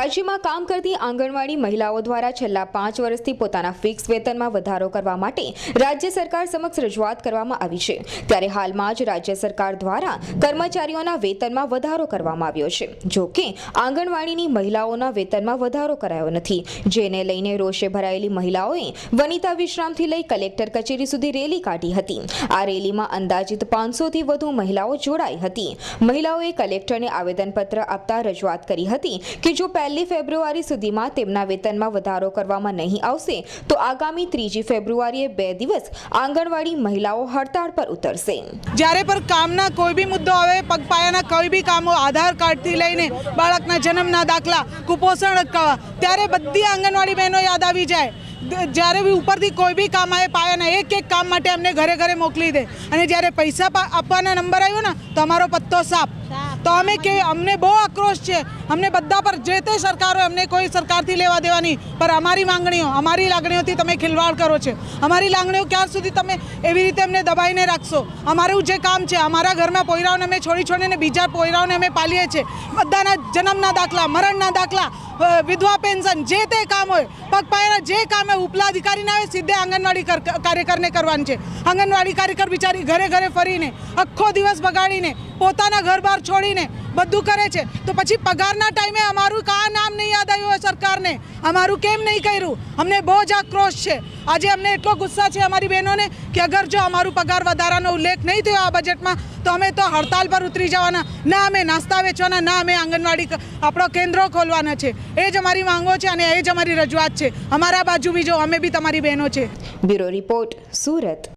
રાજ્યમાં કામ કરતી આંગણવાડી મહિલાઓ દ્વારા છેલ્લા પાંચ વર્ષથી પોતાના ફિક્સ વેતનમાં વધારો કરવા માટે રાજ્ય સરકાર સમક્ષ રજૂઆત કરવામાં આવી છે. ત્યારે હાલમાં જ રાજ્ય સરકાર દ્વારા કર્મચારીઓના વેતનમાં વધારો કરવામાં આવ્યો છે. જો કે, આંગણવાડીની મહિલાઓના વેતનમાં વધારો કરાયો નથી, જેને લઈને રોષે ભરાયેલી મહિલાઓએ વનિતા વિશ્રામથી લઈ કલેક્ટર કચેરી સુધી રેલી કાઢી હતી. આ રેલીમાં અંદાજિત પાંચસોથી વધુ મહિલાઓ જોડાઈ હતી. મહિલાઓએ કલેક્ટરને આવેદનપત્ર આપતા રજૂઆત કરી હતી કે જો પહેલી ફેબ્રુઆરી સુધીમાં તેમના વેતનમાં વધારો કરવામાં નહીં આવશે, તો આગામી ત્રીજી ફેબ્રુઆરીએ બે દિવસ આંગણવાડી મહિલાઓ હડતાળ પર ઉતરશે. જ્યારે પણ કામના કોઈ બી મુદ્દો આવે, પગપાયાના કોઈ બી કામો આધાર કાર્ડથી લઈને બાળકના જન્મના દાખલા, કુપોષણ અટકાવવા, ત્યારે બધી આંગણવાડી બહેનો યાદ આવી જાય. જ્યારે બી ઉપરથી કોઈ બી કામ આવે પાયાના એક એક કામ માટે અમને ઘરે ઘરે મોકલી દે. અને જ્યારે પૈસા આપવાના નંબર આવ્યો ને તો અમારો પત્તો સાફ. તો અમે કે અમને બહુ આક્રોશ છે. અમને બધા પર જે તે સરકાર હોય અમને કોઈ સરકારથી લેવા દેવાની પર અમારી માંગણીઓ અમારી લાગણીઓથી તમે ખિલવાડ કરો છો. અમારી લાગણીઓ ક્યાં સુધી તમે એવી રીતે અમને દબાઈને રાખશો? અમારું જે કામ છે અમારા ઘરમાં પોયરાઓને અમે છોડી છોડીને બીજા પોયરાઓને અમે પાલીએ છીએ. બધાના જન્મના દાખલા મરણના દાખલા વિધવા પેન્શન જે તે કામ હોય પગપાયાના જે કામ હોય ઉપલા અધિકારીને આવે સીધે આંગણવાડી કર- કાર્યકરને કરવાની છે. આંગણવાડી કાર્યકર બિચારી ઘરે ઘરે ફરીને, આખો દિવસ બગાડીને પોતાના ઘર બહાર છોડીને બધું કરે છે. તો પછી પગારના ટાઈમે અમારું કા નામ નહીં યાદ આવ્યું હોય સરકારને? અમારું કેમ નહીં કર્યું? અમને બહુ જ આક્રોશ છે. આજે અમને એટલો ગુસ્સા છે અમારી બહેનોને કે અગર જો અમારું પગાર વધારાનો ઉલ્લેખ નહીં થયો આ બજેટમાં તો અમે તો હડતાલ પર ઉતરી જવાના. ના, અમે નાસ્તા વેચવાના, ના, અમે આંગણવાડી આપણો કેન્દ્રો ખોલવાના છે. એ જ અમારી માંગો છે અને એ જ અમારી રજૂઆત છે. અમારા બાજુ બીજો અમે બી તમારી બહેનો છે. Bureau report, Surat.